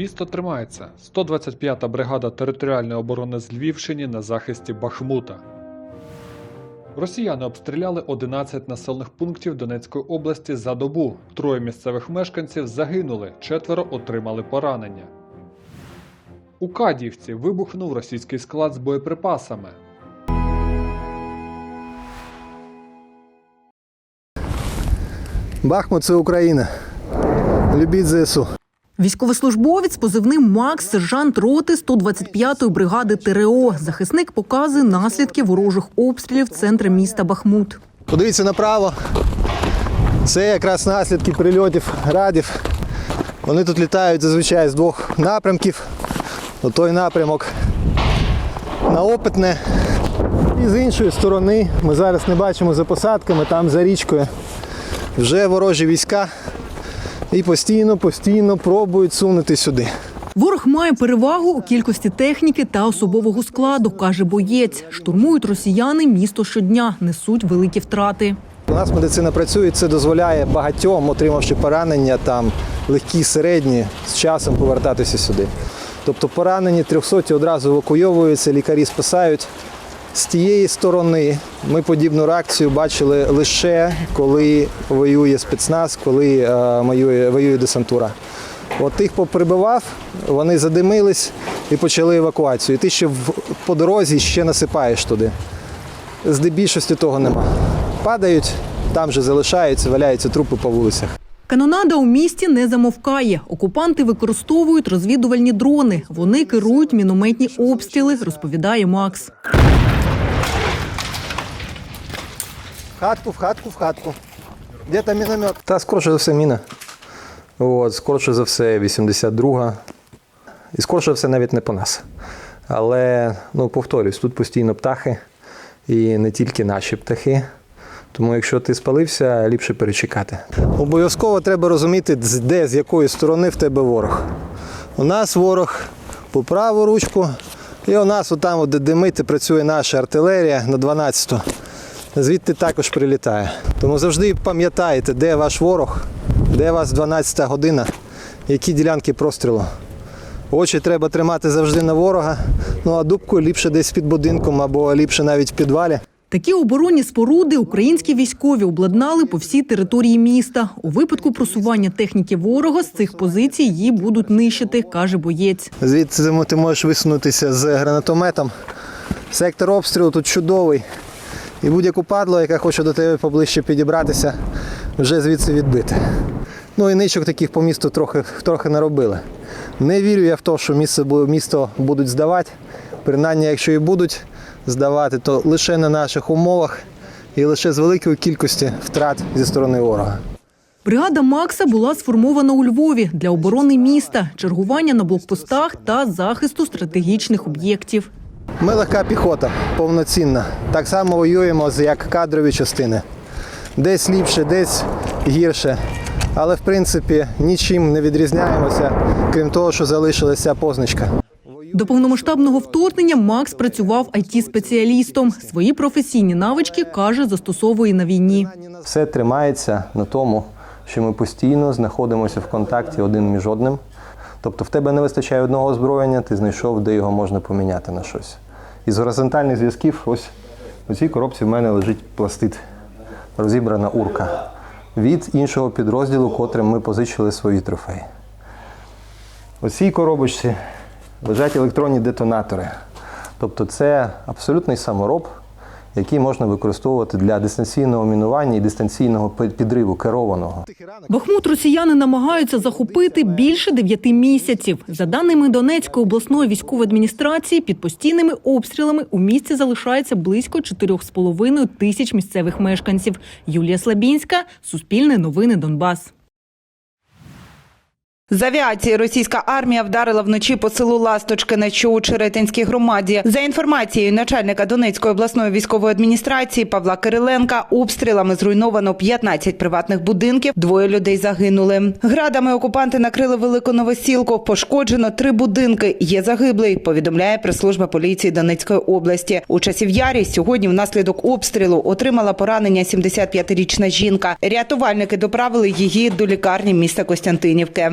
Місто тримається. 125-та бригада територіальної оборони з Львівщини на захисті Бахмута. Росіяни обстріляли 11 населених пунктів Донецької області за добу. Троє місцевих мешканців загинули, четверо отримали поранення. У Кадіївці вибухнув російський склад з боєприпасами. Бахмут це Україна. Любіть ЗСУ. Військовослужбовець позивним Макс, сержант роти 125-ї бригади ТРО. Захисник показує наслідки ворожих обстрілів центру міста Бахмут. Подивіться направо. Це якраз наслідки прильотів градів. Вони тут літають зазвичай з двох напрямків. О той напрямок на опитне. І з іншої сторони ми зараз не бачимо за посадками, там за річкою. Вже ворожі війська і постійно, постійно пробують сунути сюди. Ворог має перевагу у кількості техніки та особового складу, каже боєць. Штурмують росіяни місто щодня, несуть великі втрати. У нас медицина працює, це дозволяє багатьом, отримавши поранення, там легкі, середні, з часом повертатися сюди. Тобто поранені 300 одразу евакуйовуються, лікарі спасають. З тієї сторони ми подібну реакцію бачили лише коли воює спецназ, коли е, воює, воює десантура. От тих поприбивав, вони задимились і почали евакуацію. І ти ще по дорозі ще насипаєш туди. Здебільшості того нема. Падають, там же залишаються, валяються трупи по вулицях. Канонада у місті не замовкає. Окупанти використовують розвідувальні дрони. Вони керують мінометні обстріли, розповідає Макс. В хатку, в хатку, в хатку. Де там міномет? Та скорше за все міна. От, скорше за все 82-га. І скорше за все навіть не по нас. Але, ну, повторюсь, тут постійно птахи. І не тільки наші птахи. Тому якщо ти спалився, ліпше перечекати. Обов'язково треба розуміти, де, з якої сторони в тебе ворог. У нас ворог по праву ручку, і у нас отам, де димить, працює наша артилерія на 12-ту. Звідти також прилітає. Тому завжди пам'ятайте, де ваш ворог, де вас 12 година, які ділянки прострілу. Очі треба тримати завжди на ворога, ну а дубку ліпше десь під будинком або ліпше навіть в підвалі. Такі оборонні споруди українські військові обладнали по всій території міста. У випадку просування техніки ворога з цих позицій її будуть нищити, каже боєць. Звідси ти можеш висунутися з гранатометом. Сектор обстрілу тут чудовий. І будь-яку падло, яка хоче до тебе поближче підібратися, вже звідси відбити. Ну і ничок таких по місту трохи, трохи наробили. Не вірю я в те, що місто, місто будуть здавати. Принаймні, якщо і будуть здавати, то лише на наших умовах і лише з великої кількості втрат зі сторони ворога. Бригада Макса була сформована у Львові для оборони міста, чергування на блокпостах та захисту стратегічних об'єктів. Ми легка піхота, повноцінна. Так само воюємо, як кадрові частини. Десь ліпше, десь гірше. Але в принципі нічим не відрізняємося, крім того, що залишилася позначка. До повномасштабного вторгнення Макс працював it спеціалістом Свої професійні навички каже, застосовує на війні. Все тримається на тому, що ми постійно знаходимося в контакті один між одним. Тобто в тебе не вистачає одного озброєння, ти знайшов, де його можна поміняти на щось. Із горизонтальних зв'язків, ось у цій коробці в мене лежить пластит, розібрана урка від іншого підрозділу, котрим ми позичили свої трофеї. У цій коробочці лежать електронні детонатори. Тобто це абсолютний самороб, який можна використовувати для дистанційного мінування і дистанційного підриву керованого. Бахмут росіяни намагаються захопити більше дев'яти місяців. За даними Донецької обласної військової адміністрації, під постійними обстрілами у місті залишається близько 4,5 тисяч місцевих мешканців. Юлія Слабінська, Суспільне новини Донбас. З авіації російська армія вдарила вночі по селу Ласточкине, що у Черетинській громаді. За інформацією начальника Донецької обласної військової адміністрації Павла Кириленка, обстрілами зруйновано 15 приватних будинків, двоє людей загинули. Градами окупанти накрили велику новосілку. Пошкоджено три будинки. Є загиблий. Повідомляє прес-служба поліції Донецької області. У часів ярі сьогодні внаслідок обстрілу отримала поранення 75-річна жінка. Рятувальники доправили її до лікарні міста Костянтинівки.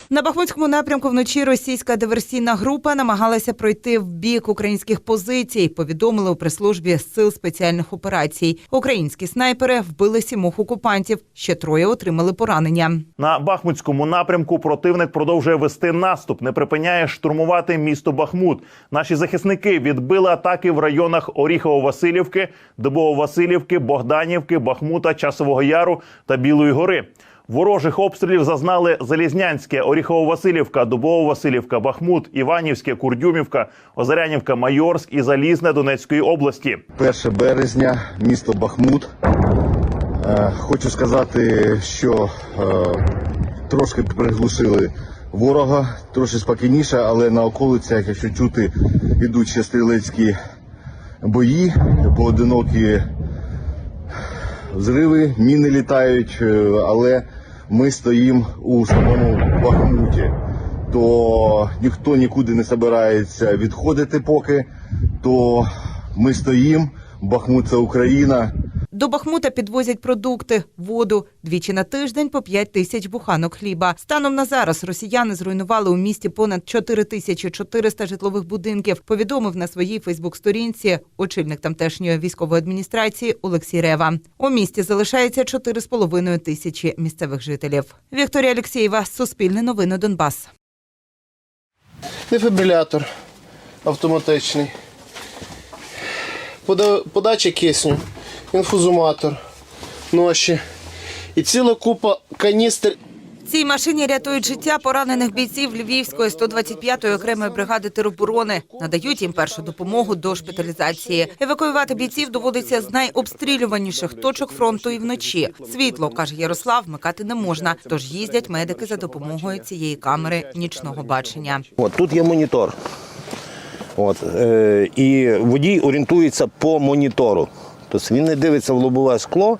На Бахмутському напрямку вночі російська диверсійна група намагалася пройти в бік українських позицій. Повідомили у прес-службі сил спеціальних операцій. Українські снайпери вбили сімох окупантів. Ще троє отримали поранення. На Бахмутському напрямку противник продовжує вести наступ, не припиняє штурмувати місто Бахмут. Наші захисники відбили атаки в районах Оріхово-Василівки, Дубово-Василівки, Богданівки, Бахмута, Часового Яру та Білої гори. Ворожих обстрілів зазнали Залізнянське, Оріхово-Василівка, Дубово-Василівка, Бахмут, Іванівське, Курдюмівка, Озарянівка, Майорськ і Залізне Донецької області. 1 березня, місто Бахмут. Е, Хочу сказати, що е, трошки приглушили ворога, трошки спокійніше, але на околицях, якщо чути, ідуть ще стрілецькі бої, поодинокі взриви, міни літають, е, але ми стоїмо у самому Бахмуті. То ніхто нікуди не збирається відходити поки, то ми стоїмо. Бахмут це Україна. До Бахмута підвозять продукти, воду двічі на тиждень по 5 тисяч буханок хліба. Станом на зараз росіяни зруйнували у місті понад 4 тисячі 400 житлових будинків. Повідомив на своїй Фейсбук-сторінці очільник тамтешньої військової адміністрації Олексій Рева. У місті залишається 4,5 тисячі місцевих жителів. Вікторія Алексєєва, Суспільне новини Донбас. Дефібрилятор автоматичний. Пода- Подача кисню, інфузуматор, ноші. І ціла купа каністр Цій машині рятують життя поранених бійців Львівської 125-ї окремої бригади тероборони. Надають їм першу допомогу до шпиталізації. Евакуювати бійців доводиться з найобстрілюваніших точок фронту і вночі. Світло каже Ярослав, вмикати не можна. Тож їздять медики за допомогою цієї камери нічного бачення. От тут є монітор. От, е, і водій орієнтується по монітору. Тобто він не дивиться в лобове скло,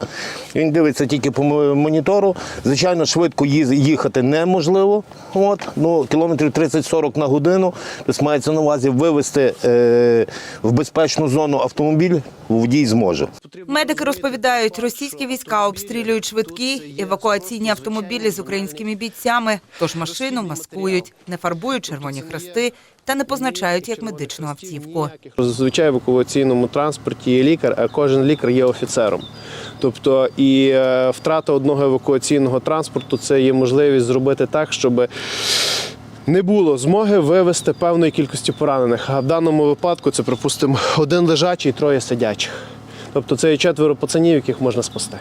він дивиться тільки по мо- монітору. Звичайно, швидко їхати неможливо. От, ну, кілометрів 30-40 на годину. Тобто мається на увазі вивести е, в безпечну зону автомобіль, водій зможе. Медики розповідають, російські війська обстрілюють швидкі евакуаційні автомобілі з українськими бійцями. Тож машину маскують, не фарбують червоні хрести та не позначають як медичну автівку. Зазвичай в евакуаційному транспорті є лікар, а кожен лікар є офіцером. Тобто і е, втрата одного евакуаційного транспорту це є можливість зробити так, щоб не було змоги вивезти певної кількості поранених. А в даному випадку це, припустимо, один лежачий троє сидячих. Тобто це є четверо пацанів, яких можна спасти.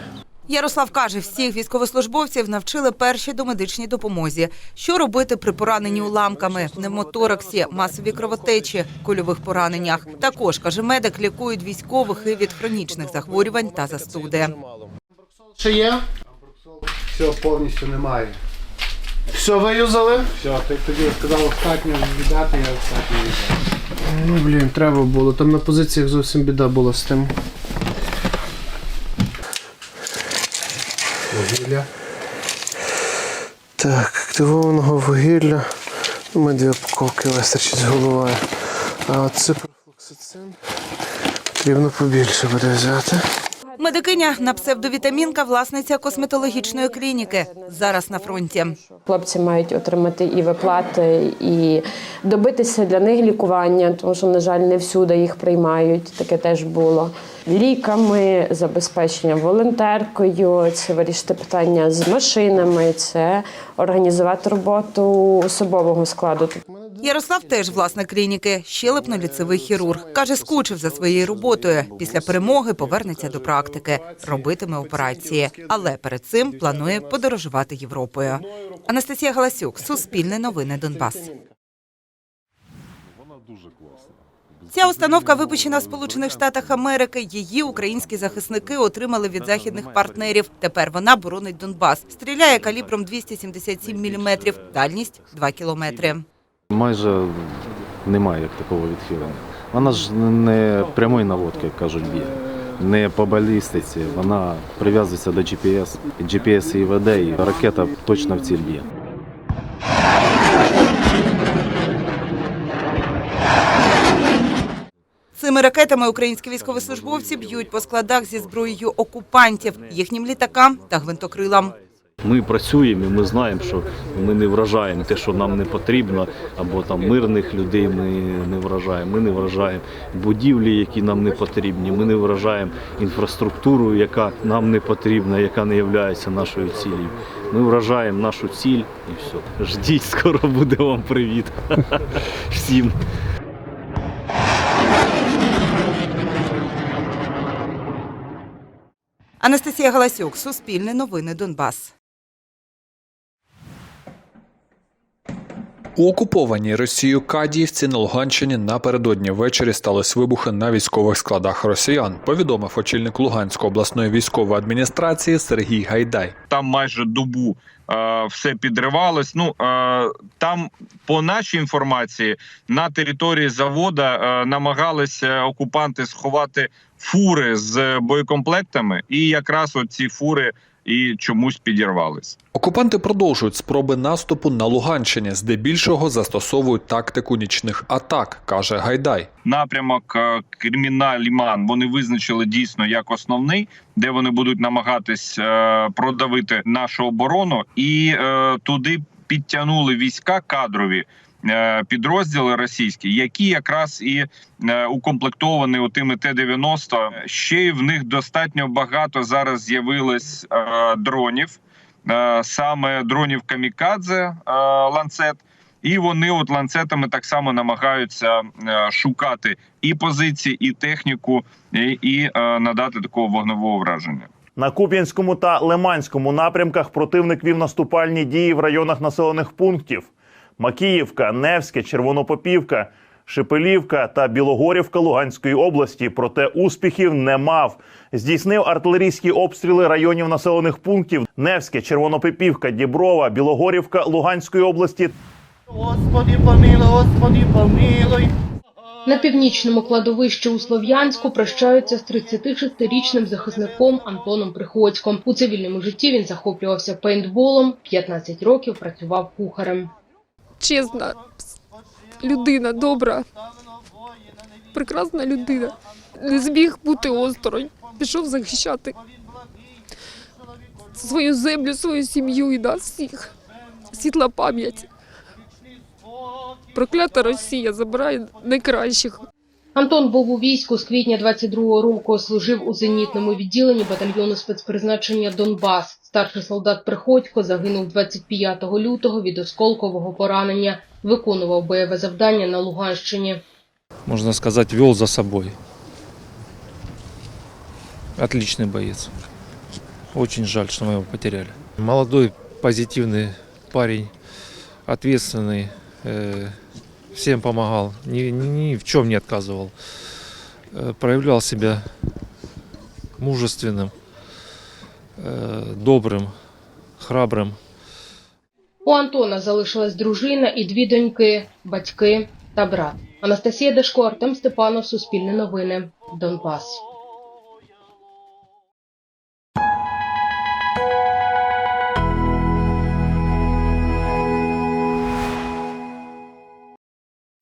Ярослав каже, всіх військовослужбовців навчили першій домедичній допомозі. Що робити при пораненні уламками, пневмотораксі, масовій кровотечі, кульових пораненнях. Також каже медик, лікують військових і від хронічних захворювань та застуди. Ще є? Все повністю немає. Все виюзали? Все, ти тоді сказав остатньо віддати, я остатньо віддав. Ну, блін, треба було. Там на позиціях зовсім біда була з тим. Вугілля. Так, активованого вугілля. Ну, Ми дві упаковки вистачить з головою. А от ципрофлоксацин потрібно побільше буде взяти. Медикиня на псевдовітамінка, власниця косметологічної клініки. Зараз на фронті. Хлопці мають отримати і виплати, і добитися для них лікування, тому що, на жаль, не всюди їх приймають. Таке теж було. Ліками, забезпечення волонтеркою, це вирішити питання з машинами, це організувати роботу особового складу. Ярослав теж власник клініки, щелепно-ліцевий хірург. Каже, скучив за своєю роботою. Після перемоги повернеться до практики, робитиме операції. Але перед цим планує подорожувати Європою. Анастасія Галасюк, Суспільне новини Донбас. Ця установка випущена в Сполучених Штатах Америки. Її українські захисники отримали від західних партнерів. Тепер вона боронить Донбас. Стріляє калібром 277 мм, дальність 2 кілометри. Майже немає як такого відхилення. Вона ж не прямої наводки, як кажуть, б'є. Не по балістиці, вона прив'язується до GPS. GPS її веде, і ракета точно в ціль б'є. Цими ракетами українські військовослужбовці б'ють по складах зі зброєю окупантів, їхнім літакам та гвинтокрилам. Ми працюємо і ми знаємо, що ми не вражаємо те, що нам не потрібно, або там мирних людей ми не вражаємо. Ми не вражаємо будівлі, які нам не потрібні. Ми не вражаємо інфраструктуру, яка нам не потрібна, яка не є нашою цілею. Ми вражаємо нашу ціль і все. Ждіть, скоро буде вам привіт всім. Анастасія Галасюк, Суспільне новини Донбас. У окупованій Росією Кадіївці на Луганщині напередодні ввечері стались вибухи на військових складах росіян. Повідомив очільник Луганської обласної військової адміністрації Сергій Гайдай. там майже добу е, все підривалось. Ну е, там, по нашій інформації, на території завода е, намагалися окупанти сховати фури з боєкомплектами, і якраз ці фури і чомусь підірвались. Окупанти продовжують спроби наступу на Луганщині, здебільшого застосовують тактику нічних атак, каже Гайдай. Напрямок е, Креміна Ліман вони визначили дійсно як основний, де вони будуть намагатись е, продавити нашу оборону, і е, туди підтягнули війська кадрові. Е, Підрозділи російські, які якраз і е, укомплектовані тими Т-90. Ще й в них достатньо багато зараз з'явилось е, дронів, саме дронів камікадзе ланцет. І вони от ланцетами так само намагаються шукати і позиції, і техніку, і, і надати такого вогневого враження. На Куп'янському та Лиманському напрямках противник вів наступальні дії в районах населених пунктів: Макіївка, Невське, Червонопопівка, Шепелівка та Білогорівка Луганської області. Проте успіхів не мав. Здійснив артилерійські обстріли районів населених пунктів: Невське, Червонопопівка, Діброва, Білогорівка Луганської області Господи помилуй, Господи помилуй. На північному кладовищі у Слов'янську прощаються з 36-річним захисником Антоном Приходьком. У цивільному житті він захоплювався пейнтболом, 15 років працював кухарем. Чесна людина, добра, прекрасна людина. Не зміг бути осторонь. Пішов захищати свою землю, свою сім'ю і нас всіх. Світла пам'ять. Проклята Росія забирає найкращих. Антон був у війську з квітня 22-го року, служив у зенітному відділенні батальйону спецпризначення Донбас. Старший солдат Приходько загинув 25 лютого від осколкового поранення. Виконував бойове завдання на Луганщині. можно сказать, вел за собой. Отличный боец. Очень жаль, что мы его потеряли. Молодой, позитивный парень, ответственный, э, всем помогал, ни, ни- ни в чем не отказывал. Э, проявлял себя мужественным, э, добрым, храбрым. У Антона залишилась дружина і дві доньки, батьки та брат. Анастасія Дашко, Артем Степанов, Суспільне новини, Донбас.